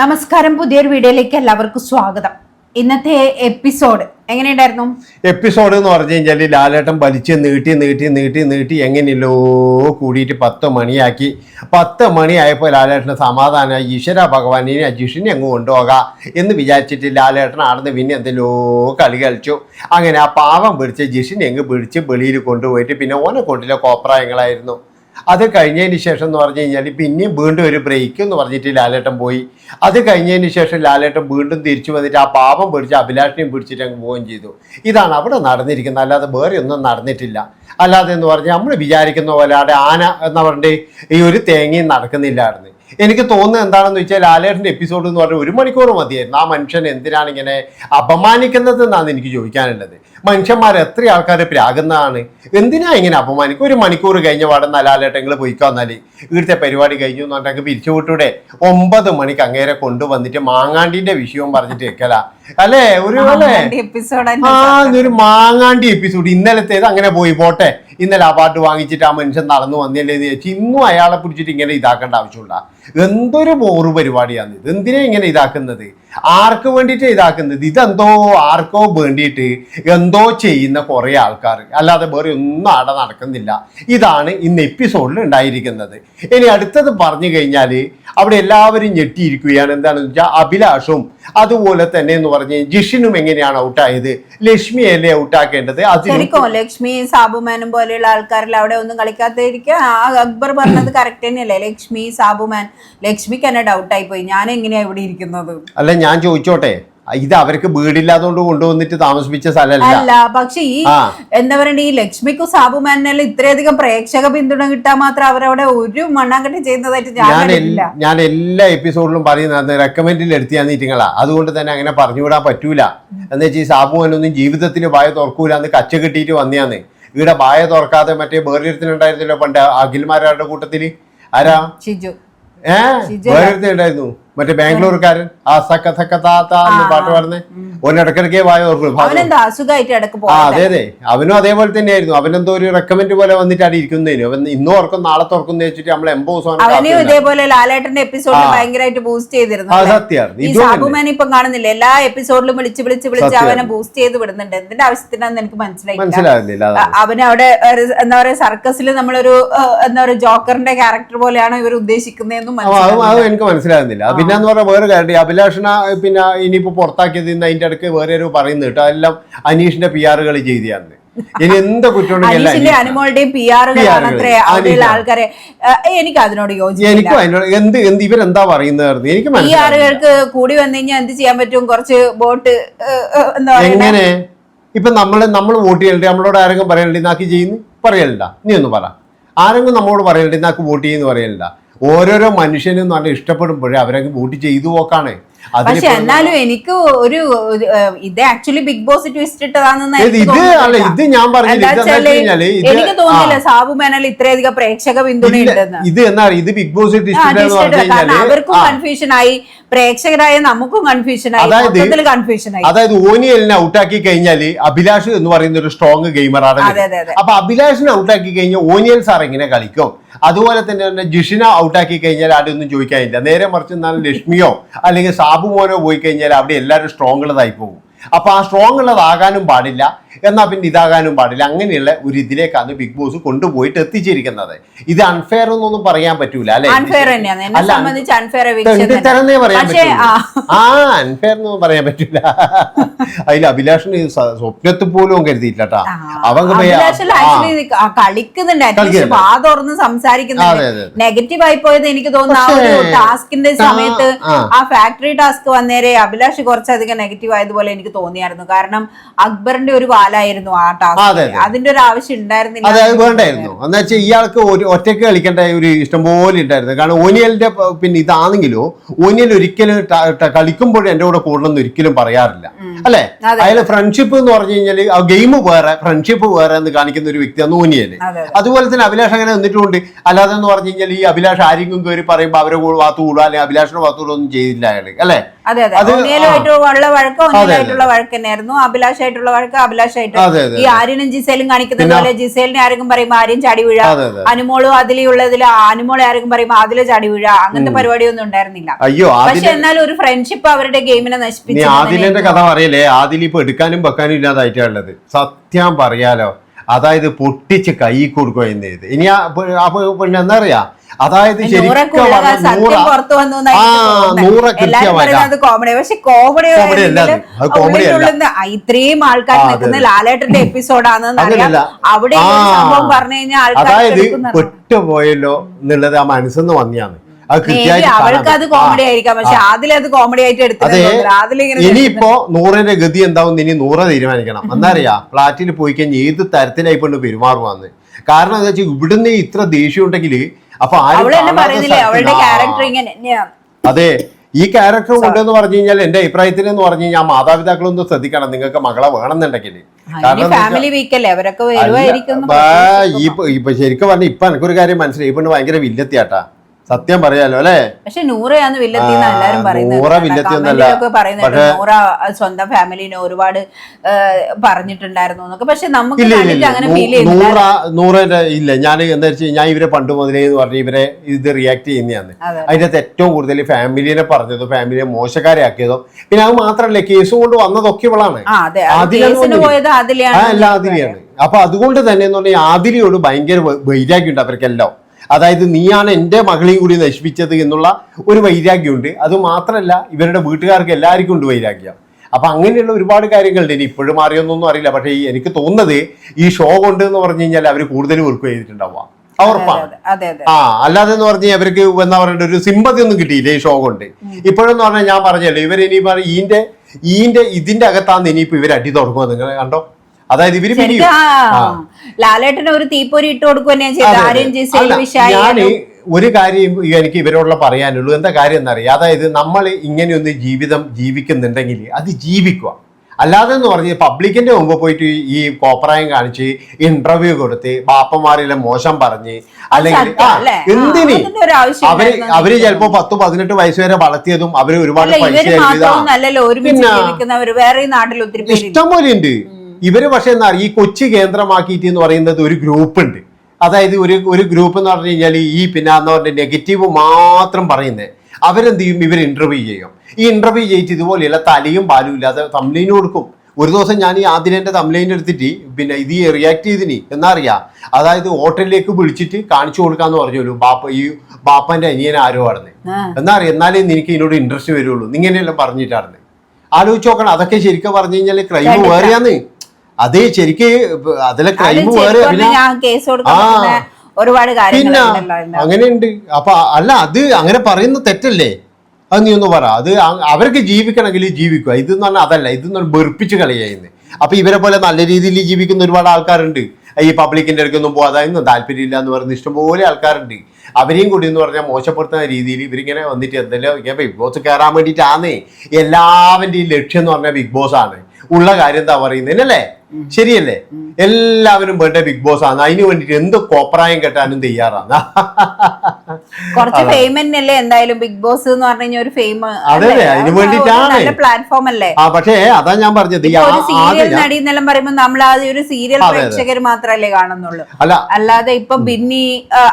നമസ്കാരം പുതിയൊരു വീഡിയോയിലേക്ക് എല്ലാവർക്കും സ്വാഗതം. ഇന്നത്തെ എപ്പിസോഡ് എങ്ങനെയുണ്ടായിരുന്നു? എപ്പിസോഡ് എന്ന് പറഞ്ഞു കഴിഞ്ഞാൽ ലാലേട്ടൻ വലിച്ച് നീട്ടി നീട്ടി നീട്ടി നീട്ടി എങ്ങനെയല്ലോ കൂടിയിട്ട് പത്ത് മണിയാക്കി. പത്ത് മണിയായപ്പോൾ ലാലേട്ടന് സമാധാനമായി ഈശ്വര ഭഗവാനിനെ അജീഷിനെ അങ്ങ് കൊണ്ടുപോകാം എന്ന് വിചാരിച്ചിട്ട് ലാലേട്ടൻ ആടുന്ന് പിന്നെ എന്തെല്ലോ കളി കളിച്ചു. അങ്ങനെ ആ പാവം പിടിച്ച് ജിഷിനെ അങ്ങ് പിടിച്ച് വെളിയിൽ കൊണ്ടുപോയിട്ട് പിന്നെ ഓനെ കൊണ്ടില്ല കോപ്രായങ്ങളായിരുന്നു. അത് കഴിഞ്ഞതിന് ശേഷം എന്ന് പറഞ്ഞു കഴിഞ്ഞാൽ പിന്നെയും വീണ്ടും ഒരു ബ്രേക്ക് എന്ന് പറഞ്ഞിട്ട് ലാലേട്ടൻ പോയി. അത് കഴിഞ്ഞതിന് ശേഷം ലാലേട്ടൻ വീണ്ടും തിരിച്ചു വന്നിട്ട് ആ പാപം പിടിച്ച് അഭിലാഷിനെയും പിടിച്ചിട്ട് അങ്ങ് പോവുകയും ചെയ്തു. ഇതാണ് അവിടെ നടന്നിരിക്കുന്നത്. അല്ലാതെ വേറെ ഒന്നും നടന്നിട്ടില്ല. അല്ലാതെ എന്ന് പറഞ്ഞാൽ നമ്മൾ വിചാരിക്കുന്ന പോലെ അവിടെ ആന എന്ന് പറഞ്ഞിട്ട് ഈ ഒരു തേങ്ങയും നടക്കുന്നില്ലായിരുന്നു. എനിക്ക് തോന്നുന്നത് എന്താണെന്ന് വെച്ചാൽ ലാലേട്ടന്റെ എപ്പിസോഡ് എന്ന് പറഞ്ഞാൽ ഒരു മണിക്കൂർ മതിയായിരുന്നു. ആ മനുഷ്യൻ എന്തിനാണ് ഇങ്ങനെ അപമാനിക്കുന്നത് എന്നാണ് എനിക്ക് ചോദിക്കാനുള്ളത്. മനുഷ്യന്മാർ എത്ര ആൾക്കാരെ പ്രാകുന്നതാണ്. എന്തിനാ ഇങ്ങനെ അപമാനിക്കും? ഒരു മണിക്കൂർ കഴിഞ്ഞ പാടെ ലാലേട്ടങ്ങൾ പോയിക്കാന്നാൽ ഇവിടുത്തെ പരിപാടി കഴിഞ്ഞു എന്ന് പറഞ്ഞാൽ പിരിച്ചു വിട്ടൂടെ. ഒമ്പത് മണിക്ക് അങ്ങേരെ കൊണ്ടുവന്നിട്ട് മാങ്ങാണ്ടിന്റെ വിഷയവും പറഞ്ഞിട്ട് വെക്കല. അല്ലേ? ഒരു അല്ലേ? ആ ഒരു മാങ്ങാണ്ടി എപ്പിസോഡ് ഇന്നലത്തേത് അങ്ങനെ പോയി. പോട്ടെ. ഇന്നലെ ആ പാട്ട് വാങ്ങിച്ചിട്ട് ആ മനുഷ്യൻ നടന്നു വന്നില്ലേ എന്ന് ചോദിച്ചു ഇന്നും അയാളെ പിടിച്ചിട്ട് ഇങ്ങനെ ഇതാക്കേണ്ട ആവശ്യമുള്ള എന്തൊരു ബോറ് പരിപാടിയാണ് ഇത്? എന്തിനാ ഇങ്ങനെ ഇതാക്കുന്നത്? ആർക്ക് വേണ്ടിയിട്ട് ഇതാക്കുന്നത്? ഇതെന്തോ ആർക്കോ വേണ്ടിയിട്ട് എന്തോ ചെയ്യുന്ന കുറേ ആൾക്കാർ. അല്ലാതെ വേറെ ഒന്നും അവിടെ നടക്കുന്നില്ല. ഇതാണ് ഇന്ന് എപ്പിസോഡിൽ ഉണ്ടായിരിക്കുന്നത്. ഇനി അടുത്തത് പറഞ്ഞു കഴിഞ്ഞാൽ അവിടെ എല്ലാവരും ഞെട്ടിയിരിക്കുകയാണ്. എന്താണെന്ന് വെച്ചാൽ അഭിലാഷും അതുപോലെ തന്നെ എന്ന് പറഞ്ഞ് ജിഷിനും എങ്ങനെയാണ് ഔട്ടായത്? ലക്ഷ്മിയല്ലേ ഔട്ടാക്കേണ്ടത്? ശരിക്കും ലക്ഷ്മി സാബുമാനും പോലെയുള്ള ആൾക്കാരിൽ അവിടെ ഒന്നും കളിക്കാത്തിരിക്കുക ആ അക്ബർ പറഞ്ഞത് കറക്റ്റ് തന്നെയല്ലേ? ലക്ഷ്മി സാബുമാൻ ലക്ഷ്മിക്ക് തന്നെ ഡൗട്ടായി പോയി ഞാൻ എങ്ങനെയാ ഇവിടെ ഇരിക്കുന്നത്? അല്ല ഞാൻ ചോദിച്ചോട്ടെ. ഇത് അവർക്ക് വീടില്ലാത്തോണ്ട് കൊണ്ടുവന്നിട്ട് താമസിപ്പിച്ച സ്ഥലമല്ല. അല്ല പക്ഷെ ഈ. എന്താ പറയണ്ട ഈ ലക്ഷ്മിക്കും സാബു മാനല്ല ഇത്രയധികം പ്രേക്ഷക പിന്തുണ കിട്ടാൻ മാത്രം അവരവിടെ ഒരു മണ്ണാങ്കട്ടി ചെയ്യുന്നതായിട്ട് ഞാൻ ഞാൻ എല്ലാ എപ്പിസോഡിലും പറയുന്നത് റെക്കമെൻഡിൽ എടുത്തിയാ നീറ്റിങ്ങളാ അതുകൊണ്ട് തന്നെ അങ്ങനെ പറഞ്ഞു പറഞ്ഞുവിടാൻ പറ്റൂല. എന്ന് വെച്ചാൽ ഈ സാബു മാനൊന്നും ജീവിതത്തിൽ വായ തുറക്കൂല എന്ന് കച്ച കിട്ടിയിട്ട് വന്നിയാന്ന്. ഇവിടെ വായ തുറക്കാതെ മറ്റേ ബേറിയത്തിനുണ്ടായിരുന്നല്ലോ പണ്ട് അഖിൽമാരുടെ കൂട്ടത്തിൽ? ആരാ? ഷിജു. ഏ? ഷിജു വേറൊരുത്തനുണ്ടായിരുന്നു മറ്റേ ബാംഗ്ലൂർക്കാരൻ. ആ സക്ക സക്ക താ താ എന്ന് പാട്ട് പറഞ്ഞേ ഓൻ ഇടക്കിടക്കേ വായ ഇടയ്ക്ക് ആ അതെ അതെ. അവനും അതേപോലെ തന്നെയായിരുന്നു. അവനെന്തോ ഒരു റെക്കമെന്റ് പോലെ വന്നിട്ടാണ് ഇരിക്കുന്നതിന്. അവൻ ഇന്നും ഓർക്കും നാളെ തുറക്കുന്ന വെച്ചിട്ട് നമ്മൾ എൺപത് ദിവസം ഇതേപോലെ ലാലേട്ടന്റെ എപ്പിസോഡിൽ ആ. ഭയങ്കരമായിട്ട് ബൂസ്റ്റ് ചെയ്തിരുന്നു. ഇപ്പം കാണുന്നില്ല? എല്ലാ എപ്പിസോഡിലും വിളിച്ച് വിളിച്ച് വിളിച്ച്. അവനെ ബൂസ്റ്റ് ചെയ്ത് വിടുന്നുണ്ട്. എന്തിന്റെ ആവശ്യത്തിനാന്ന് എനിക്ക് മനസ്സിലായില്ല. അവന് അവിടെ എന്താ പറയാ സർക്കസിൽ നമ്മളൊരു എന്താ പറയാ ജോക്കറിന്റെ ക്യാരക്ടർ പോലെയാണ് ഇവർ ഉദ്ദേശിക്കുന്നതെന്നും അത്. എനിക്ക് മനസ്സിലാകുന്നില്ല പിന്നെ എന്ന് പറഞ്ഞാൽ വേറെ കാര്യം. അഭിലാഷണ പിന്നെ ഇനിയിപ്പോ പുറത്താക്കിയത് അതിന്റെ ഇടയ്ക്ക് വേറെ ഒരു പറയുന്നത് കേട്ടോ. അതെല്ലാം അനീഷിന്റെ പി ആറുകൾ ചെയ്തിയാന്ന്. ഇനി എന്ത് കുറ്റമുണ്ടെങ്കിലും. അനുമോളുടെയും പി ആറുകളാണ്. ആൾക്കാരെ. എനിക്ക് അതിനോട് എനിക്കും അതിനോട് എന്ത് എന്ത് ഇവരെന്താ പറയുന്നത് എനിക്ക് പി ആറുകൾക്ക് കൂടി വന്നു കഴിഞ്ഞാൽ എന്ത് ചെയ്യാൻ പറ്റും? കുറച്ച് ബോട്ട് എങ്ങനെ? ഇപ്പൊ നമ്മൾ നമ്മൾ വോട്ട് ചെയ്യലുണ്ട് നമ്മളോട് ആരെങ്കിലും പറയലുണ്ട് നാക്കി ചെയ്യുന്നു? പറയലുണ്ട നീ ഒന്ന് പറ. ആരെങ്കിലും നമ്മളോട് പറയലുണ്ട് നാക്ക് വോട്ട് ചെയ്യുന്നു? പറയലുണ്ട ഓരോരോ മനുഷ്യനും നല്ല ഇഷ്ടപ്പെടുമ്പോഴേ അവരങ്ങ് വോട്ട് ചെയ്തു പോക്കാണ്. പക്ഷെ എന്നാലും എനിക്ക് ഒരു ഇത് ആക്ച്വലി ബിഗ് ബോസ് ട്വിസ്റ്റ് ഇട്ടതാണെന്ന് ഇത് അല്ല ഇത് ഞാൻ പറഞ്ഞില്ല. എനിക്ക് തോന്നുന്നില്ല സാബു മേനൽ ഇത്രയധികം പ്രേക്ഷക പിന്തുണ ഇല്ല, ഇത് എന്നാ ഇത് ബിഗ് ബോസ് അവർക്കും കൺഫ്യൂഷൻ ആയി പ്രേക്ഷകരായ നമുക്കും കൺഫ്യൂഷൻ ആയി അതായത് കൺഫ്യൂഷൻ ആയി അതായത് ഓനിയലിനെ ഔട്ടാക്കി കഴിഞ്ഞാൽ അഭിലാഷ് എന്ന് പറയുന്ന ഒരു സ്ട്രോങ് ഗെയിമറാണ് അപ്പൊ അഭിലാഷിനെ ഔട്ടാക്കി കഴിഞ്ഞാൽ ഓനിയൽ സാർ എങ്ങനെ കളിക്കും? അതുപോലെ തന്നെ തന്നെ ജിഷിന ഔട്ടാക്കി കഴിഞ്ഞാൽ ആരൊന്നും ചോദിക്കാനില്ല. നേരെ മറിച്ച് എന്നാലും ലക്ഷ്മിയോ അല്ലെങ്കിൽ സാബു മോനോ പോയി കഴിഞ്ഞാൽ അവിടെ എല്ലാവരും സ്ട്രോങ് ഉള്ളതായി പോകും. അപ്പൊ ആ സ്ട്രോങ് ഉള്ളതാകാനും പാടില്ല. എന്നാൽ പിന്നെ ഇതാകാനും പാടില്ല. അങ്ങനെയുള്ള ഒരു ഇതിലേക്കാണ് ബിഗ് ബോസ് കൊണ്ടുപോയിട്ട് എത്തിച്ചിരിക്കുന്നത്. ഇത് അൺഫെയർ എന്നൊന്നും പറയാൻ പറ്റൂല അല്ലെ? തെണ്ടിത്തരന്നേ പറയാൻ പറ്റൂല ആ. അൺഫെയർ എന്നൊന്നും പറയാൻ പറ്റില്ല അതിൽ അഭിലാഷിന് സ്വപ്നത്തിൽ പോലും കരുതിയിട്ടാ അവൻ അഭിലാഷിൽ ആക്ച്വലി കളിക്കുന്നുണ്ട്. സംസാരിക്കുന്നുണ്ട്. നെഗറ്റീവ് ആയി പോയത് എനിക്ക് തോന്നുന്നു. ടാസ്കിന്റെ സമയത്ത് ആ. ആ ഫാക്ടറി ടാസ്ക് വന്നേരെ അഭിലാഷ് കുറച്ചധികം നെഗറ്റീവ് ആയതുപോലെ എനിക്ക് തോന്നിയായിരുന്നു. കാരണം അക്ബറിന്റെ ഒരു വാലായിരുന്നു ആ ടാസ്ക് അതെ. അതിന്റെ ഒരു ആവശ്യം ഉണ്ടായിരുന്നില്ല അതെ അത് വേണ്ടായിരുന്നു. എന്താ വെച്ചാൽ ഇയാൾക്ക് ഒരു ഒറ്റയ്ക്ക് കളിക്കേണ്ട ഒരു ഇഷ്ടം പോലെ ഉണ്ടായിരുന്നു. കാരണം ഓനിയലിന്റെ പിന്നെ ഇതാണെങ്കിലോ ഓനിയൽ ഒരിക്കലും കളിക്കുമ്പോഴും എന്റെ കൂടെ കൂടണമെന്ന് ഒരിക്കലും പറയാറില്ല. അല്ലെ. അയാൾ ഫ്രണ്ട്ഷിപ്പ് എന്ന് പറഞ്ഞു കഴിഞ്ഞാൽ ആ ഗെയിം വേറെ ഫ്രണ്ട്ഷിപ്പ് വേറെ എന്ന് കാണിക്കുന്ന ഒരു വ്യക്തിയാണ് ഊനിയല്ലേ അതുപോലെ തന്നെ അഭിലാഷ് അങ്ങനെ നിന്നിട്ടുണ്ട് അല്ലാതെ എന്ന് പറഞ്ഞു കഴിഞ്ഞാൽ ഈ അഭിലാഷ് ആരെങ്കിലും കയറി പറയുമ്പോൾ അവരെ വാത്തു കൂടുക അല്ലെങ്കിൽ അഭിലാഷിന്റെ വാത്തു കൂടുക ഒന്നും ചെയ്തില്ല അയാൾ അല്ലെ? അതെ അതെ. ഉള്ള വഴക്ക് ഒന്നിയലായിട്ടുള്ള വഴക്ക് തന്നെയായിരുന്നു. അഭിലാഷായിട്ടുള്ള വഴക്ക് അഭിലാഷായിട്ട്. അതെ അതെ ഈ ആര്യനും ജിസേലും കാണിക്കുന്നത് പോലെ ജിസേലിനെ ആരെങ്കിലും പറയുമ്പോൾ ആര്യം ചാടി വീഴ അതെ അതെ അനുമോളും അതിലുള്ളതിൽ അനുമോളെ ആരെങ്കിലും പറയുമ്പോൾ അതിലെ ചാടി വീഴ അങ്ങനത്തെ പരിപാടിയൊന്നും ഉണ്ടായിരുന്നില്ല. അയ്യോ പക്ഷെ ആദില എന്നാലും ഒരു ഫ്രണ്ട്ഷിപ്പ് അവരുടെ ഗെയിമിനെ നശിപ്പിച്ചു ആദിലിന്റെ കഥ പറയല്ലേ ആദിൽ ഇപ്പൊ എടുക്കാനും വെക്കാനും ഇല്ലാതായിട്ടുള്ളത് സത്യം പറയാലോ. അതായത് പൊട്ടിച്ച് കൈ കൊടുക്കുക എന്ന് ചെയ്ത് ഇനി പിന്നെ എന്താ പറയാ? അതായത് ശരിക്കും. ഇത്രയും ആൾക്കാർ നിൽക്കുന്ന ലാലേട്ടന്റെ എപ്പിസോഡാണെന്ന് അവിടെ പറഞ്ഞു കഴിഞ്ഞാൽ അതായത് പെട്ടുപോയല്ലോ എന്നുള്ളത് ആ മനസ്സെന്ന് വന്നിയാണ് അവൾക്ക് അത് കോമഡി. ആയിരിക്കാം. പക്ഷെ അതിലത് കോമഡി ആയിട്ട് അതെ. അതിലിങ്ങനെ ഇനിയിപ്പോ നൂറിന്റെ ഗതി എന്താവും ഇനി നൂറ് തീരുമാനിക്കണം. എന്താ അറിയാ? ഫ്ലാറ്റിൽ പോയി കഴിഞ്ഞാൽ ഏത് തരത്തിലായി കൊണ്ട് പെരുമാറുവാന്ന്. കാരണം എന്താ വെച്ചാൽ ഇവിടുന്ന് ഇത്ര ദേഷ്യം ഉണ്ടെങ്കിൽ അപ്പൊ അവളുടെ ക്യാരക്ടർ ഇങ്ങനെ അതെ. ഈ ക്യാരക്ടർ ഉണ്ടെന്ന് പറഞ്ഞു കഴിഞ്ഞാൽ എന്റെ അഭിപ്രായത്തിൽ എന്ന് പറഞ്ഞു കഴിഞ്ഞാൽ മാതാപിതാക്കളൊന്നും ശ്രദ്ധിക്കണം. നിങ്ങൾക്ക് മകളെ വേണമെന്നുണ്ടെങ്കിൽ. ഇപ്പൊ ശരിക്കും പറഞ്ഞ ഇപ്പൊ എനിക്കൊരു കാര്യം മനസ്സിലായി. ഇപ്പൊ ഭയങ്കര വില്ലത്തിയാട്ടാ. സത്യം പറയാലോ അല്ലെ? പക്ഷെ നൂറയാന്ന് വില്ലത്തി എന്ന് ആ, എല്ലാരും പറയുന്നത്. നൂറ പക്ഷേ- നൂറ സ്വന്തം ഫാമിലിനെ ഒരുപാട് പറഞ്ഞിട്ടുണ്ടായിരുന്നു എന്നൊക്കെ. പക്ഷെ നമുക്ക് അങ്ങനെ നൂ- ഫീൽ ചെയ്യുന്നില്ല. നൂറ ഇല്ല. ഞാൻ എന്താ വെച്ചാൽ ഞാൻ ഇവരെ പണ്ട് മുതലേ എന്ന് പറഞ്ഞ് ഇവരെ ഇത് റിയാക്ട് ചെയ്യുന്നതാണ്. അതെ. അതിന്റെ ഏറ്റവും കൂടുതൽ ഫാമിലിനെ പറഞ്ഞതോ ഫാമിലിയെ മോശക്കാരാക്കിയതോ പിന്നെ അത് മാത്രമല്ല കേസ് കൊണ്ട് വന്നതൊക്കെ ഇവളാണ് അല്ല ആദിലിയാണ്. അപ്പൊ അതുകൊണ്ട് തന്നെ എന്ന് പറഞ്ഞാൽ ആദിലിയോട് ഭയങ്കര വൈരാഗ്യം ഉണ്ട് അവർക്കെല്ലാം. അതായത് നീയാണ് എന്റെ മകളെയും കൂടി നശിപ്പിച്ചത് എന്നുള്ള ഒരു വൈരാഗ്യമുണ്ട്. അത് മാത്രമല്ല ഇവരുടെ വീട്ടുകാർക്ക് എല്ലാവർക്കും ഉണ്ട് വൈരാഗ്യം. അപ്പൊ അങ്ങനെയുള്ള ഒരുപാട് കാര്യങ്ങളുണ്ട്. ഇനി ഇപ്പോഴും മാറിയൊന്നൊന്നും അറിയില്ല. പക്ഷേ എനിക്ക് തോന്നുന്നത് ഈ ഷോ കൊണ്ട് എന്ന് പറഞ്ഞു കഴിഞ്ഞാൽ അവർ കൂടുതൽ വർക്ക് ചെയ്തിട്ടുണ്ടാവുക. ഉറപ്പാണ്. ആ അല്ലാതെ എന്ന് പറഞ്ഞാൽ അവർക്ക് എന്താ പറയണ്ട ഒരു സിമ്പതി ഒന്നും കിട്ടിയില്ല ഈ ഷോ കൊണ്ട്. ഇപ്പോഴെന്ന് പറഞ്ഞാൽ ഞാൻ പറഞ്ഞല്ലോ ഇവർ ഇനി പറയും ഈന്റെ ഈന്റെ ഇതിന്റെ അകത്താന്ന് ഇനിയിപ്പോ ഇവർ അടി തുടങ്ങുക നിങ്ങൾ കണ്ടോ? അതായത് ഇവർ. ലാലേട്ടന് ഒരു തീപ്പൊരി ഇട്ട് കൊടുക്കുകയാണ് ചെയ്തത്. ഒരു കാര്യം എനിക്ക് ഇവരോടുള്ള പറയാനുള്ളൂ. എന്താ കാര്യം എന്നറിയാം. അതായത് നമ്മൾ ഇങ്ങനെയൊന്ന് ജീവിതം ജീവിക്കുന്നുണ്ടെങ്കിൽ അത് ജീവിക്കുക. അല്ലാതെ എന്ന് പറഞ്ഞ് പബ്ലിക്കിന്റെ മുമ്പ് പോയിട്ട് ഈ കോപ്രായം കാണിച്ച് ഇന്റർവ്യൂ കൊടുത്ത് ബാപ്പമാരിലെ മോശം പറഞ്ഞ് അല്ലെങ്കിൽ എന്തിന്? അവർ അവർ ചിലപ്പോ പത്ത് പതിനെട്ട് വയസ്സ് വരെ വളർത്തിയതും അവർ ഒരുപാട് പൈസ ഇഷ്ടം പോലെ ഉണ്ട്. ഇവർ പക്ഷെ എന്താ ഈ കൊച്ചി കേന്ദ്രമാക്കിയിട്ട് എന്ന് പറയുന്നത് ഒരു ഗ്രൂപ്പ് ഉണ്ട് അതായത് ഒരു ഒരു ഗ്രൂപ്പ് എന്ന് പറഞ്ഞു കഴിഞ്ഞാൽ ഈ പിന്നെ എന്ന് പറഞ്ഞ നെഗറ്റീവ് മാത്രം പറയുന്നത് അവരെന്ത് ചെയ്യും? ഇവർ ഇന്റർവ്യൂ ചെയ്യും. ഈ ഇന്റർവ്യൂ ചെയ്തിട്ട് ഇതുപോലെയുള്ള തലയും പാലും ഇല്ലാതെ തംലൈന് കൊടുക്കും. ഒരു ദിവസം ഞാൻ ഈ ആദിലന്റെ തംലൈൻ എടുത്തിട്ട് പിന്നെ ഇത് റിയാക്ട് ചെയ്തിനി. എന്നറിയാം? അതായത് ഹോട്ടലിലേക്ക് വിളിച്ചിട്ട് കാണിച്ചു കൊടുക്കാന്ന് പറഞ്ഞോളൂ ബാപ്പ ഈ ബാപ്പന്റെ അനിയൻ ആരോ ആണെന്ന്. എന്നറിയാം? എന്നാലേ നിനക്ക് ഇതിനോട് ഇൻട്രസ്റ്റ് വരുള്ളൂ. ഇങ്ങനെയെല്ലാം പറഞ്ഞിട്ടാണ്. ആലോചിച്ച് നോക്കണം. അതൊക്കെ ശരിക്കും പറഞ്ഞു കഴിഞ്ഞാൽ ക്രൈം. വേറെയാന്ന്. അത് ശരിക്ക് അതിലെ അത് ക്രൈം വേറെ ഒരുപാട് പിന്നെ. അങ്ങനെയുണ്ട്. അപ്പൊ അല്ല അത് അങ്ങനെ പറയുന്ന തെറ്റല്ലേ? അത് നീ ഒന്ന് പറ. അത് അവർക്ക് ജീവിക്കണമെങ്കിൽ ജീവിക്കുക. ഇത് എന്ന് പറഞ്ഞാൽ അതല്ല ഇത് പറഞ്ഞാൽ വെറുപ്പിച്ച് കളിയായിരുന്നു അപ്പൊ ഇവരെ പോലെ നല്ല രീതിയിൽ ജീവിക്കുന്ന ഒരുപാട് ആൾക്കാരുണ്ട്. ഈ പബ്ലിക്കിന്റെ അടുക്കൊന്നും പോകാതെ താല്പര്യം താല്പര്യമില്ല എന്ന് പറയുന്ന ഇഷ്ടംപോലെ ആൾക്കാരുണ്ട്. അവരെയും കൂടി എന്ന് പറഞ്ഞാൽ മോശപ്പെടുത്തുന്ന രീതിയിൽ ഇവരിങ്ങനെ വന്നിട്ട് എന്തെല്ലാം ബിഗ് ബോസ് കയറാൻ വേണ്ടിയിട്ടാന്നേ. എല്ലാവരുടെയും ലക്ഷ്യം എന്ന് പറഞ്ഞാൽ ബിഗ് ബോസ് ആണ് ഉള്ള കാര്യം എന്താ പറയുന്നതിനല്ലേ ശരിയല്ലേ? എല്ലാവരും വേണ്ട ബിഗ് ബോസ് ആണ്. അതിന് വേണ്ടിട്ട് എന്ത് കോപ്രായം കെട്ടാനും തയ്യാറാണ്. കുറച്ച് ഫെയിം തന്നെയല്ലേ എന്തായാലും ബിഗ് ബോസ് എന്ന് പറഞ്ഞു കഴിഞ്ഞാൽ ഒരു ഫെയിം അതെ, അതെ, അതിന് വേണ്ടിട്ടാണ് പ്ലാറ്റ്ഫോം അല്ലേ? ആ പക്ഷേ അതാ ഞാൻ പറഞ്ഞത് ഒരു ആ- സീരിയൽ നടി എന്നെല്ലാം പറയുമ്പോൾ നമ്മൾ ആദ്യം ഒരു സീരിയൽ. പ്രേക്ഷകർ മാത്രമല്ലേ കാണുന്നുള്ളൂ. അല്ല. അല്ലാതെ ഇപ്പൊ ബിന്നി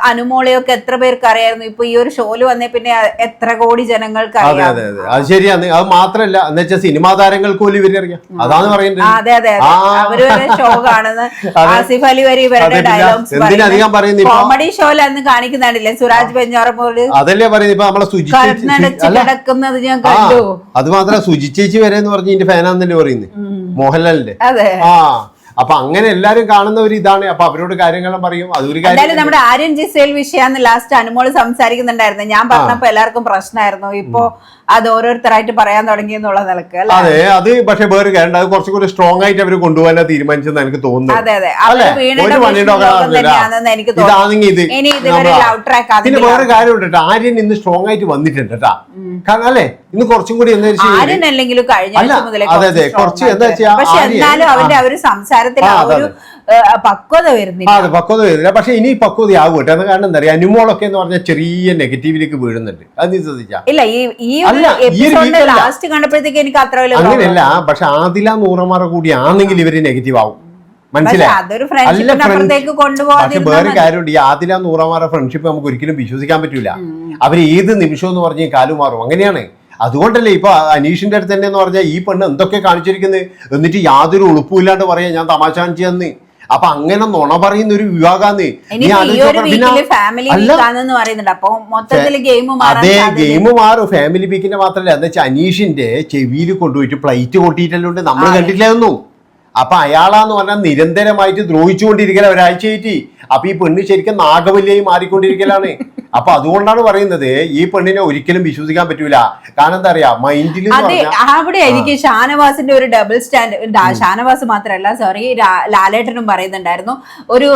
അനുമോളിയൊക്കെ എത്ര പേർക്ക് അറിയായിരുന്നു ഇപ്പൊ ഈ ഒരു ഷോയിൽ വന്നേ പിന്നെ എത്ര കോടി ജനങ്ങൾക്ക് അതെ അറിയാം ശരിയാണ്. അത് മാത്രല്ല എന്ന് വെച്ചാൽ സിനിമാ താരങ്ങൾക്ക് പോലും ഇവരറിയാം അതാണ് ആ, പറയുന്നത് അതെ അതെ. ആ. അവർ വരെ ഷോ കാണുന്നത് ആസിഫ് അലി വരെ ഇവരുടെ ഡയലോഗ്സ്? കോമഡി ഷോയിൽ അന്ന് കാണിക്കുന്നുണ്ടല്ലേ സുരാജ് അതല്ലേ പറയുന്നത്? ഇപ്പൊ നമ്മളെ കിടക്കുന്നത് ഞാൻ കണ്ടു. അത് മാത്രം സുജി ചേച്ചി വരെ എന്ന് പറഞ്ഞ ഫാനാന്നല്ലേ പറയുന്നത്. മോഹൻലാലിന്റെ. അതെ. ആ. അപ്പൊ അങ്ങനെ എല്ലാരും കാണുന്നവർ ഇതാണ്. അപ്പൊ അവരോട് കാര്യങ്ങളും പറയും. അതൊരു കാര്യം നമ്മുടെ ആര്യൻ ജിസേൽ വിഷയാന്ന് ലാസ്റ്റ് അനുമോൾ സംസാരിക്കുന്നുണ്ടായിരുന്നു. ഞാൻ പറഞ്ഞപ്പോ എല്ലാവർക്കും പ്രശ്നമായിരുന്നു ഇപ്പോ അത് ഓരോരുത്തരായിട്ട് പറയാൻ തുടങ്ങി എന്നുള്ള നിലയ്ക്ക് അതെ അത് പക്ഷെ വേറെ കാര്യം അത് കുറച്ചും കൂടി സ്ട്രോങ് ആയിട്ട് അവർ കൊണ്ടുപോകാൻ തീരുമാനിച്ചെന്ന് എനിക്ക് തോന്നുന്നു. പിന്നെ വേറെ കാര്യമുണ്ട് കേട്ടോ ആര്യൻ ഇന്ന് സ്ട്രോങ് ആയിട്ട് വന്നിട്ടുണ്ട് കേട്ടാ കാരണം അല്ലെ? ഇന്ന് കുറച്ചും കൂടി എന്താ വെച്ചാൽ അതെ, അതെ, കുറച്ച് എന്താ വെച്ചാൽ അവന്റെ ആ. ഒരു സംസാരത്തിൽ ആ, ഒരു പക്വത വരുന്നില്ല. അത് പക്വത വരുന്നില്ല. പക്ഷെ ഇനി പക്വത ആവും കേട്ടോ അത് കാരണം എന്താ പറയാ അനുമോളൊക്കെ എന്ന് പറഞ്ഞാൽ ചെറിയ നെഗറ്റീവിലേക്ക് വീഴുന്നുണ്ട്. അത് നീ ശ്രദ്ധിച്ചാ. ഇല്ല ഈ എപ്പിസോഡിന്റെ ലാസ്റ്റ് കണ്ടപ്പോഴത്തേക്ക് എനിക്ക് അത്ര അങ്ങനെയല്ല പക്ഷെ ആദില നൂറമാറ കൂടി ആണെങ്കിൽ ഇവർ നെഗറ്റീവ് ആവും. മനസ്സിലായി? വേറെ കാര്യമുണ്ട്. ഈ ആദില നൂറമാറ ഫ്രണ്ട്ഷിപ്പ് നമുക്ക് ഒരിക്കലും വിശ്വസിക്കാൻ പറ്റൂല. അവർ ഏത് നിമിഷം എന്ന് പറഞ്ഞ് കാലുമാറും. അങ്ങനെയാണ്. അതുകൊണ്ടല്ലേ ഇപ്പൊ അനീഷിന്റെ അടുത്ത് തന്നെ എന്ന് പറഞ്ഞാൽ ഈ പെണ്ണ് എന്തൊക്കെ കാണിച്ചിരിക്കുന്നത് എന്നിട്ട് യാതൊരു ഉളുപ്പുമില്ലാണ്ട് പറയാ ഞാൻ തമാശ കാണിച്ചെന്ന് അപ്പൊ അങ്ങനെ നുണ പറയുന്ന ഒരു വിഭാഗാന്ന് ഇനി നീ ഈ ആലോചിച്ച് ഒരു നോക്കണം. പിന്നെ വീക്കിൽ ഫാമിലി അല്ല, വീക്കാണെന്ന് പറയുന്നുണ്ട്. അപ്പൊ മൊത്തത്തിൽ ഗെയിം മാറാൻ അതെ ഗെയിം മാറും. ഫാമിലി പീക്കിന്റെ മാത്രല്ല. എന്താ വെച്ചാൽ അനീഷിന്റെ ചെവിയിൽ കൊണ്ടുപോയിട്ട് പ്ലേറ്റ് കൊട്ടിയിട്ടല്ലോ ഉണ്ട് നമ്മൾ കണ്ടിട്ടില്ലായിരുന്നു. അപ്പൊ അയാളാന്ന് പറഞ്ഞാൽ നിരന്തരമായിട്ട് ദ്രോഹിച്ചുകൊണ്ടിരിക്കല ഒരാഴ്ചയായിട്ട്. അപ്പൊ ഈ പെണ്ണ് ശരിക്കും നാഗവല്യായി മാറിക്കൊണ്ടിരിക്കലാണ്. അപ്പൊ അതുകൊണ്ടാണ് പറയുന്നത് ഈ പെണ്ണിനെ ഒരിക്കലും വിശ്വസിക്കാൻ പറ്റൂല. കാരണം എന്താ പറയാ മൈൻഡിൽ അതെ അവിടെ എനിക്ക് ഷാനവാസിന്റെ ഒരു ഡബിൾ സ്റ്റാൻഡ് ഷാനവാസ് മാത്രല്ല സോറി ലാലേട്ടനും പറയുന്നുണ്ടായിരുന്നു. ഒരു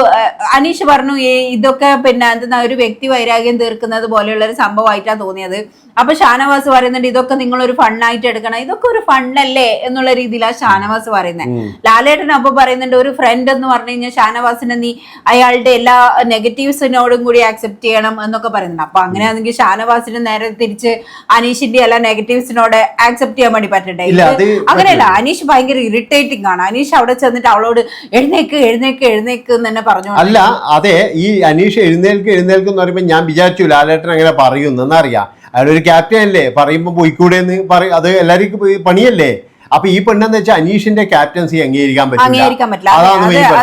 അനീഷ് പറഞ്ഞു "ഈ ഇതൊക്കെ പിന്നെ എന്താ ഒരു വ്യക്തി വൈരാഗ്യം തീർക്കുന്നത് പോലെയുള്ള ഒരു സംഭവമായിട്ടാണ് തോന്നിയത്. അപ്പൊ ഷാനവാസ് പറയുന്നുണ്ട് ഇതൊക്കെ നിങ്ങൾ ഒരു ഫണ്ണായിട്ട് എടുക്കണം. ഇതൊക്കെ ഒരു ഫണ്ണല്ലേ? എന്നുള്ള രീതിയിലാണ് ഷാനവാസ് പറയുന്നത് ലാലേട്ടൻ അപ്പൊ പറയുന്നുണ്ട് ഒരു ഫ്രണ്ട് എന്ന് പറഞ്ഞു കഴിഞ്ഞാൽ ഷാനവാസിനെ നീ അയാളുടെ എല്ലാ നെഗറ്റീവ്സിനോടും കൂടി ആക്സെപ്റ്റ് ചെയ്യണം എന്നൊക്കെ പറയുന്നുണ്ട്. അപ്പൊ അങ്ങനെയാണെങ്കിൽ ഷാനവാസിന് നേരെ തിരിച്ച് അനീഷിന്റെ എല്ലാ നെഗറ്റീവ്സിനോട് ആക്സെപ്റ്റ് ചെയ്യാൻ വേണ്ടി പറ്റണ്ടേ? അങ്ങനെയല്ല അനീഷ് ഭയങ്കര ഇറിറ്റേറ്റിംഗ് ആണ്. അനീഷ് അവിടെ ചെന്നിട്ട് അവളോട് എഴുന്നേക്ക് എഴുന്നേക്ക് എഴുന്നേക്ക് എന്ന് തന്നെ പറഞ്ഞു അല്ല അതെ ഈ അനീഷ് എഴുന്നേൽക്ക് എഴുന്നേൽക്ക് എന്ന് പറയുമ്പോൾ ഞാൻ വിചാരിച്ചു ലാലേട്ടൻ അങ്ങനെ പറയുന്നു. എന്നറിയാം അയാളൊരു ക്യാപ്റ്റൻ അല്ലേ? പറയുമ്പോൾ പോയിക്കൂടെ എന്ന് പറയും അത് എല്ലാവർക്കും പണിയല്ലേ? അപ്പൊ ഈ പെണ്ണെന്ന് വെച്ചാൽ അനീഷിന്റെ ക്യാപ്റ്റൻസി അംഗീകരിക്കാൻ പറ്റില്ല. ഇനി-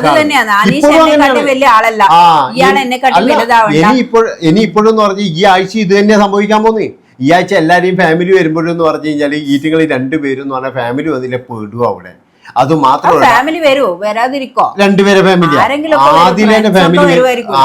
എന്നെക്കാട്ടി അല്ല, വലുതാവണ്ട ഇനി ഇപ്പോൾ ഇനി ഇപ്പോഴും എന്ന് പറഞ്ഞാൽ ഈ ആഴ്ച ഇത് തന്നെ സംഭവിക്കാൻ പോന്ന്. ഈ ആഴ്ച എല്ലാരെയും ഫാമിലി വരുമ്പോഴെന്ന് പറഞ്ഞു കഴിഞ്ഞാൽ ഈറ്റുകൾ രണ്ടുപേരും എന്ന് പറഞ്ഞാൽ ഫാമിലി വന്നില്ല പെടുക അവിടെ. അത് മാത്രമല്ല ഫാമിലി വരുമോ വരാതിരിക്കോ? രണ്ടുപേരെ ഫാമിലി ആദിലേന്റെ ഫാമിലി ആദിലെ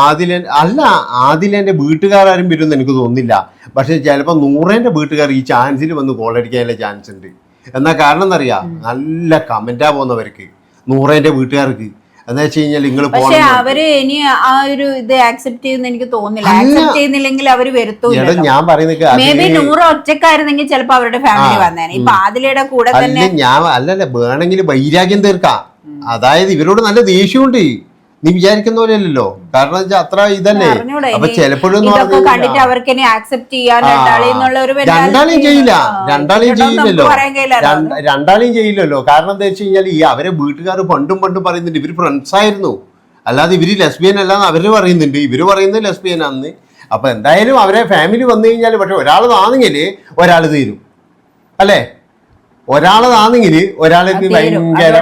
ആദില അല്ല ആദിലേന്റെ വീട്ടുകാരും വരുമെന്ന് എനിക്ക് തോന്നുന്നില്ല. പക്ഷെ ചിലപ്പോ നൂറേന്റെ വീട്ടുകാർ ഈ ചാൻസിൽ വന്ന് കോളടിക്കാനുള്ള ചാൻസ് ഉണ്ട്. എന്നാ കാരണം എന്നറിയാ? നല്ല കമന്റാ പോകുന്നവർക്ക്. നൂറേന്റെ വീട്ടുകാർക്ക്. എന്താ വെച്ച് കഴിഞ്ഞാൽ നിങ്ങൾ പക്ഷെ അവർ ഇനി ആ ഒരു ഇത് ആക്സെപ്റ്റ് ചെയ്യുന്ന എനിക്ക് തോന്നുന്നില്ല. ആക്സെപ്റ്റ് ചെയ്യുന്നില്ലെങ്കിൽ അവർ എടാ ഞാൻ പറയുന്നത് മേ ബി നൂറ് ഒറ്റക്കായിരുന്നെങ്കിൽ ചിലപ്പോ അവരുടെ ഫാമിലി വന്നേനെ. ഇപ്പൊ ആദിലയുടെ കൂടെ തന്നെ ഞാൻ അല്ലല്ല വേണമെങ്കിൽ വൈരാഗ്യം തീർക്കാം. അതായത് ഇവരോട് നല്ല ദേഷ്യമുണ്ട്. നീ വിചാരിക്കുന്ന പോലെ അല്ലല്ലോ. കാരണം വെച്ചാൽ അത്ര ഇതല്ലേ. അപ്പൊ ചിലപ്പോഴും കണ്ടിട്ട് കഴിഞ്ഞാ- അവർക്ക് ഇനി ആക്സെപ്റ്റ് ചെയ്യാൻ രണ്ടാളെയും ചെയ്യില്ല. രണ്ടാളെയും ചെയ്യില്ലല്ലോ. രണ്ടാളെയും ചെയ്യില്ലല്ലോ. കാരണം എന്താ വെച്ച് കഴിഞ്ഞാൽ ഈ അവരെ വീട്ടുകാർ പണ്ടും പണ്ടും പറയുന്നുണ്ട്. ഇവർ ഫ്രണ്ട്സ് ആയിരുന്നു. അല്ലാതെ ഇവർ ലെസ്ബിയൻ അല്ലാന്ന് അവർ പറയുന്നുണ്ട്. ഇവർ പറയുന്നത് ലെസ്ബിയൻ ആണെന്ന്. അപ്പൊ എന്തായാലും അവരെ ഫാമിലി വന്നു കഴിഞ്ഞാൽ പക്ഷെ ഒരാൾ താന്നെങ്കിൽ ഒരാൾ തീരും. അല്ലേ? ഒരാൾ താന്നെങ്കിൽ ഒരാൾക്ക് ഭയങ്കര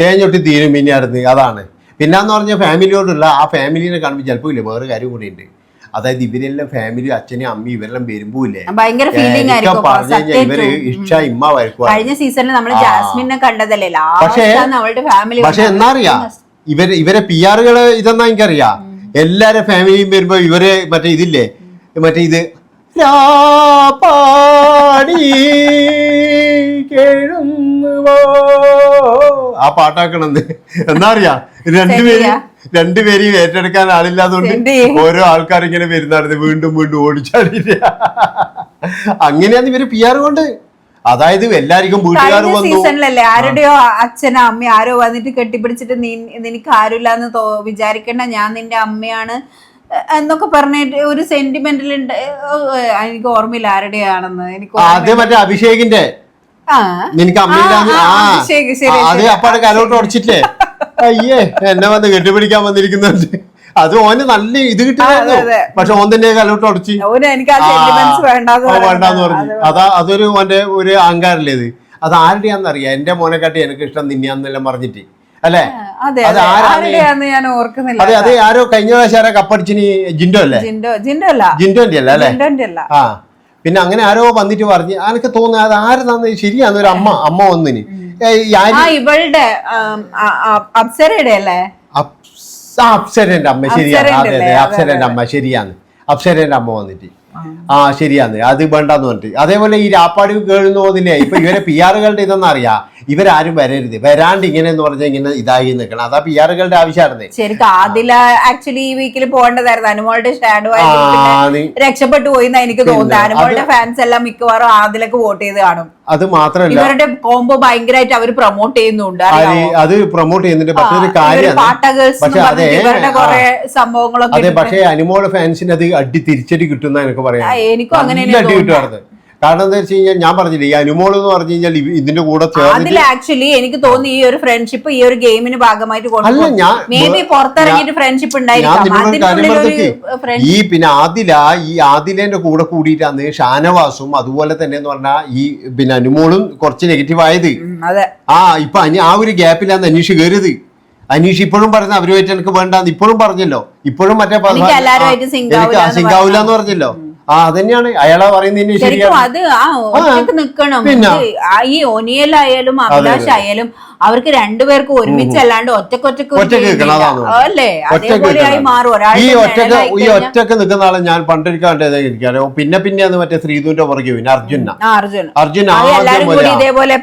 തേഞ്ഞൊട്ടി തീരും. പിന്നെ അടുത്ത്. അതാണ്. പിന്നെന്ന് പറഞ്ഞ ഫാമിലിയോടുള്ള ആ ഫാമിലിനെ കാണുമ്പോൾ ചിലപ്പോൾ ഇല്ല വേറെ കാര്യം കൂടി ഉണ്ട് അതായത് ഇവരെല്ലാം ഫാമിലി അച്ഛനും അമ്മയും ഇവരെല്ലാം വരുമ്പോ ഇല്ലേ ഭയങ്കര ഫീലിംഗ് ആയിരിക്കും. ഇവർ. ഇഷ്ട ഇമ്മ കഴിഞ്ഞ സീസണിൽ നമ്മൾ ജാസ്മിനെ കണ്ടതല്ലേ? പക്ഷേ ലാസ്റ്റ് അവളുടെ ഫാമിലി പക്ഷെ എന്നാ അറിയാ ഇവർ ഇവരെ പി ആറുകൾ ഇതെന്നാ എനിക്കറിയാ? എല്ലാരെ ഫാമിലിയും വരുമ്പോ ഇവർ മറ്റേ ഇതില്ലേ? മറ്റേ ഇത് പാടി കേഴുന്നുവോ ആ പാട്ടാക്കണെന്ന്. എന്നാ അറിയാ രണ്ടുപേരും. രണ്ടുപേരെയും ഏറ്റെടുക്കാൻ ആളില്ലാതുകൊണ്ട്. ഓരോ ആൾക്കാർ ഇങ്ങനെ വരുന്നാണ് വീണ്ടും വീണ്ടും ഓടിച്ചാടില്ല. അങ്ങനെയാണ് ഇവർ പി ആർ കൊണ്ട്. അതായത് എല്ലാരിക്കും വീട്ടുകാർ വന്നു. സീസണിലല്ലേ ആരുടെയോ അച്ഛനോ അമ്മ ആരോ വന്നിട്ട് കെട്ടിപ്പിടിച്ചിട്ട് നീ നിനക്ക് ആരുമില്ല എന്ന് വിചാരിക്കണ്ട ഞാൻ നിന്റെ അമ്മയാണ്. എന്നൊക്കെ പറഞ്ഞിട്ട് ഒരു സെന്റിമെന്റൽ എനിക്ക് ഓർമ്മയില്ല ആരുടെയാണെന്ന്. എനിക്ക് മറ്റേ അഭിഷേകിന്റെ. നിനക്ക് ആ, അത്. അപ്പാടെ കലോട്ട് ഉടച്ചില്ലേ അയ്യേ എന്നെ വന്ന് കെട്ടിപ്പിടിക്കാൻ വന്നിരിക്കുന്നുണ്ട്. അത് ഓന് നല്ല ഇത് കിട്ടിയായിരുന്നു. പക്ഷെ ഓൻ തന്നെ കലോട്ട് ഉടച്ച്. വേണ്ടെന്ന്. പറഞ്ഞു. അത് അതാ അതൊരു ഓന്റെ ഒരു അഹങ്കാരല്ലേ ഇത്. അത് ആരുടെയാന്നറിയാം? എന്റെ മോനെ കാട്ടി എനിക്ക് ഇഷ്ടം നിന്നെയാന്നെല്ലാം പറഞ്ഞിട്ട്. അല്ലേ? അതെ ആരാണ്? ഞാൻ ഓർക്കുന്നില്ല അതെ അത് ആരോ കഴിഞ്ഞ പ്രാവശ്യം ആരോ കപ്പടിച്ചിന്? ജിൻഡോ അല്ലേ? ജിൻഡോ ജിൻഡോ അല്ല. ജിൻഡോന്റെ അല്ലേ? അല്ലേ ജിൻഡോന്റെ അല്ല ആ. പിന്നെ അങ്ങനെ ആരോ വന്നിട്ട് പറഞ്ഞ് എനിക്ക് തോന്നുന്നു അത് ആര് തന്ന ശരിയാന്ന് ഒരു അമ്മ അമ്മ വന്നിന്. ഇവളുടെ അപ്സരയുടെ അല്ലേ? അപ്സരന്റെ അമ്മ ശരിയാണ്. അതെ അതെ? അപ്സരന്റെ അമ്മ ശരിയാണ്. അപ്സരന്റെ അമ്മ വന്നിട്ട്. ആ ശരിയാണ്. അത് വേണ്ടെന്ന് പറഞ്ഞിട്ട്. അതേപോലെ ഈ രാപ്പാടി കേൾന്ന് പോകുന്നില്ലേ ഇപ്പൊ ഇവരെ പി ആറുകളുടെ ഇതൊന്നും അറിയാം ഇവരാരും വരരുത്. വരാണ്ട് ഇങ്ങനെ എന്ന് പറഞ്ഞാൽ ഇങ്ങനെ ഇതായി നിൽക്കണം. അതാ പി ആറുകളുടെ ആവശ്യമായിരുന്നു. ശരിക്കും ആദില ആക്ച്വലി ഈ വീക്കിൽ പോകേണ്ടതായിരുന്നു. അനുമോളുടെ നീ- രക്ഷപ്പെട്ടു പോയി എനിക്ക് തോന്നുന്നത്. അനുമോളുടെ ഫാൻസ് എല്ലാം മിക്കവാറും ആദിലക്ക് വോട്ട് ചെയ്ത് കാണും. അത് മാത്രമല്ല ഇവരുടെ കോംബോ ഭയങ്കരമായിട്ട് അവർ പ്രൊമോട്ട് ചെയ്യുന്നുണ്ട്. അത് പ്രൊമോട്ട് ചെയ്യുന്നുണ്ട്. പക്ഷെ ഒരു കാര്യമാണ് പക്ഷെ അതെ സംഭവങ്ങളൊക്കെ അതെ പക്ഷേ അനുമോൾ ഫാൻസിന് അത് അടി തിരിച്ചടി കിട്ടുന്ന എനിക്ക് പറയാം എനിക്കും അങ്ങനെ നല്ല അടി കിട്ടുമായിരുന്നു കാരണം എന്താ വെച്ച് കഴിഞ്ഞാൽ ഞാൻ പറഞ്ഞില്ലേ ഈ അനുമോൾ എന്ന് പറഞ്ഞു കഴിഞ്ഞാൽ ഇതിന്റെ കൂടെ അതിൽ ആക്ച്വലി എനിക്ക് തോന്നി ഈ ഒരു ഫ്രണ്ട്ഷിപ്പ് ഈ ഒരു ഗെയിമിന് ഭാഗമായിട്ട് അല്ല ഞാൻ മേ ബി പുറത്തിറങ്ങിയിട്ട് ഫ്രണ്ട്ഷിപ്പ് ഉണ്ടായിരിക്കാം. ഈ പിന്നെ ആദില ഈ ആദിലേന്റെ കൂടെ കൂടിയിട്ടാണ് ഷാനവാസും അതുപോലെ തന്നെ എന്ന് പറഞ്ഞാൽ ഈ പിന്നെ അനുമോളും കുറച്ച് നെഗറ്റീവ് ആയത്. ആ ഇപ്പൊ ആ ഒരു ഗ്യാപ്പിലാണ് അനീഷ് കയറിയത്. അനീഷ് ഇപ്പോഴും പറഞ്ഞ അവരുമായിട്ട് എനിക്ക് വേണ്ടാന്ന് ഇപ്പോഴും പറഞ്ഞല്ലോ. ഇപ്പോഴും മറ്റേ സിംഗാവില്ല എന്ന് പറഞ്ഞല്ലോ. ആ അതന്നെയാണ്. അയാളാ പറയുന്നത് ശരിക്കും അത് ആ ഒറ്റയ്ക്ക് നിക്കണം. ഈ ഒനിയലായാലും അഭിലാഷ് ആയാലും അവർക്ക് രണ്ടുപേർക്ക് ഒരുമിച്ച് അല്ലാണ്ട് ഒറ്റക്കൊറ്റക്ക്. അല്ലേ? ഒറ്റയ്ക്ക് അതേപോലെ ആയി മാറും. ഒരാൾ ഈ ഒറ്റയ്ക്ക് ഈ ഒറ്റയ്ക്ക് നിൽക്കുന്ന ആളെ ഞാൻ പണ്ടിരിക്കാണ്ട് എനിക്കറിയോ പിന്നെ പിന്നെ അത് മറ്റേ ശ്രീധുവിന്റെ പുറകെ പിന്നെ അർജുന. അർജുന. അർജുന എല്ലാരും കൂടി. ഇതേപോലെ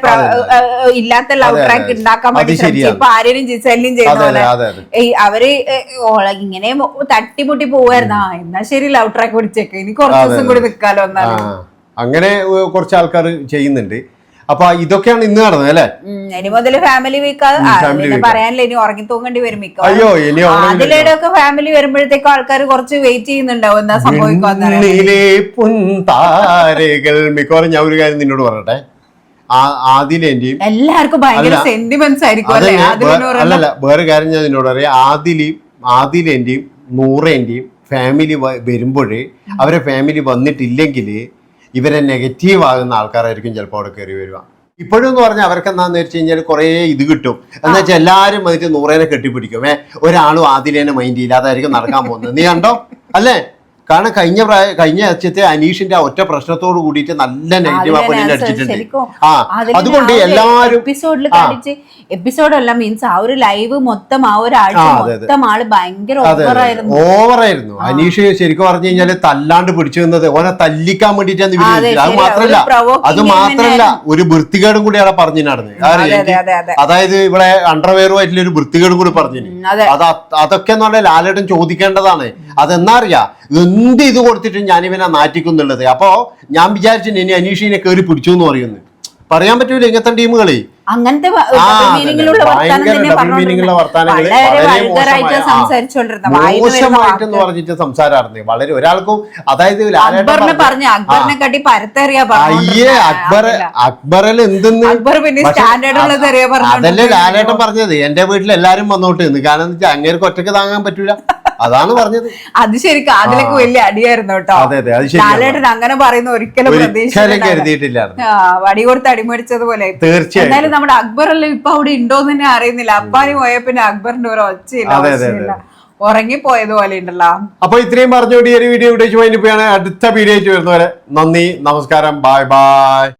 ഇല്ലാത്ത ലവ് ട്രാക്ക് ഉണ്ടാക്കാൻ വേണ്ടി ശ്രമിച്ചു. ഇപ്പൊ ജിസലിനും ചെയ്യുന്ന അവർ ഇങ്ങനെ തട്ടിമുട്ടി പോവായിരുന്നു. ആ എന്നാ ശരി ലവ് ട്രാക്ക് പിടിച്ചേക്ക്. ഇനി കുറച്ച് ദിവസം കൂടി നിക്കാലോ എന്നാ എന്നാണ് അങ്ങനെ കുറച്ച് ആൾക്കാർ ചെയ്യുന്നുണ്ട്. അപ്പൊ ഇതൊക്കെയാണ് ഇന്ന് നടന്നത് അല്ലേ? ഇനി മുതൽ ഫാമിലി വീക്ക്. പറയാനില്ല ഇനി ഉറങ്ങി തൂങ്ങേണ്ടി വരും അയ്യോ ഇനി ഓണം ഫാമിലി വരുമ്പോഴത്തേക്കും ആൾക്കാർ കുറച്ച് വെയിറ്റ് ചെയ്യുന്നുണ്ടാവും എന്താ പുൻതാരകൾ മിക്കവാറും ഞാൻ ഒരു കാര്യം നിന്നോട് പറയട്ടെ. ആദിലേന്റെയും എല്ലാവർക്കും ഭയങ്കര. സെന്റിമെന്റ്സ് ആയിരിക്കും അല്ലല്ല വേറെ കാര്യം ഞാൻ നിന്നോട് പറയാം. ആദിലും ആദിലേന്റെയും നൂറേന്റെയും ഫാമിലി വരുമ്പോഴേ അവരെ ഫാമിലി വന്നിട്ടില്ലെങ്കിൽ ഇവരെ നെഗറ്റീവ് ആകുന്ന ആൾക്കാരായിരിക്കും ചിലപ്പോൾ അവിടെ കയറി വരിക. ഇപ്പോഴും എന്ന് പറഞ്ഞാൽ അവർക്ക് എന്താന്ന് വെച്ച് കഴിഞ്ഞാൽ കുറേ ഇത് കിട്ടും. എന്ന് വെച്ചാൽ എല്ലാവരും വന്നിട്ട് നൂറേനെ കെട്ടിപ്പിടിക്കും. ഏ ഒരാളും ആദിലേനെ മൈൻഡ് ചെയ്യില്ല അതായിരിക്കും നടക്കാൻ പോകുന്നത്. നീ കണ്ടോ? അല്ലേ? കാരണം കഴിഞ്ഞ പ്രായ കഴിഞ്ഞ അച്ഛത്തെ അനീഷിന്റെ ആ ഒറ്റ പ്രശ്നത്തോട് കൂടിയിട്ട് നല്ല നെഗറ്റീവ് ആ അതിനെ അടിച്ചിട്ടുണ്ട്. ആ അതുകൊണ്ട് എല്ലാവരും എപ്പിസോഡിൽ. കാണിച്ച് എപ്പിസോഡല്ല മീൻസ് ആ ഒരു ലൈവ് മൊത്തം ആ ഒരു ആഴ്ച. മൊത്തം ആൾ ഭയങ്കര ഓവറായിരുന്നു ഓവറായിരുന്നു അനീഷ് ശരിക്കും പറഞ്ഞു കഴിഞ്ഞാൽ തല്ലാണ്ട് പിടിച്ചു നിന്നത് ഓനെ തല്ലിക്കാൻ വേണ്ടിട്ടാണ് ഇവർ അത്. മാത്രല്ല അത് മാത്രല്ല ഒരു വൃത്തികേടും കൂടി അവിടെ പറഞ്ഞു നടന്നത് അതെ അതെ അതെ അതെ. അതായത് ഇവിടെ അണ്ടർവെയറുമായിട്ടുള്ള ഒരു വൃത്തികേടും കൂടി പറഞ്ഞു അത്. അതൊക്കെ എന്ന് പറഞ്ഞാൽ ലാലേട്ടൻ ചോദിക്കേണ്ടതാണ്. അതെന്നാ അറിയാ? എന്ത് ഇത് കൊടുത്തിട്ടും ഞാൻ ഇവനെ നാറ്റിക്കുന്നുള്ളത്. അപ്പോ ഞാൻ വിചാരിച്ചു ഇനി അനീഷിനെ കയറി പിടിച്ചു എന്ന് പറയുന്നു. പറയാൻ പറ്റൂല ഇങ്ങനത്തെ ടീമുകളെ. അങ്ങനത്തെ വ- ആ, double അതെ, meaning അതെ. ഉള്ള വർത്താനം തന്നെ double പറഞ്ഞോണ്ടിരുന്നെ. meaning ഉള്ള വർത്താനങ്ങൾ വളരെ വളരെ vulgar-ആയിട്ട് മോശമായ- ആ. സംസാരിച്ചുകൊണ്ടിരുന്ന വായിൽ നിന്ന് വരുന്ന മോശമായിട്ടെന്ന് വാക്ക്. പറഞ്ഞിട്ട് സംസാരമായിരുന്നു വളരെ ഒരാൾക്കും അതായത് അയ്യേ അക്ബർ അക്ബറിൽ എന്തെന്ന്? അതല്ലേ ലാലേട്ടൻ പറഞ്ഞത്. എന്റെ വീട്ടിൽ എല്ലാരും വന്നോട്ട് കാരണം എന്ന് വെച്ചാൽ അങ്ങേർക്ക് ഒറ്റയ്ക്ക് താങ്ങാൻ പറ്റൂല. അതാണ് പറഞ്ഞത്. അത് ശരിക്കും അതിലൊക്കെ വലിയ അടിയായിരുന്നു കേട്ടോ. ലാലേട്ടൻ അങ്ങനെ പറയുന്ന ഒരിക്കലും പ്രതീക്ഷിച്ചില്ല വടി കൊടുത്ത് അടിമടിച്ചതുപോലെ. പോലെ എന്തായാലും നമ്മുടെ അക്ബർ അല്ല ഇപ്പൊ അവിടെ ഉണ്ടോ എന്ന് തന്നെ അറിയുന്നില്ല. അപ്പാനി പോയ പിന്നെ അക്ബറിന്റെ ഒരു ഒച്ചയില്ല ഉറങ്ങിപ്പോയത് പോലെ ഉണ്ടല്ലോ. അപ്പൊ ഇത്രയും പറഞ്ഞുകൊണ്ട് ഈ ഒരു വീഡിയോ ഇവിടെ അടുത്ത വീഡിയോ വരുന്നവരെ നന്ദി നമസ്കാരം. Bye bye.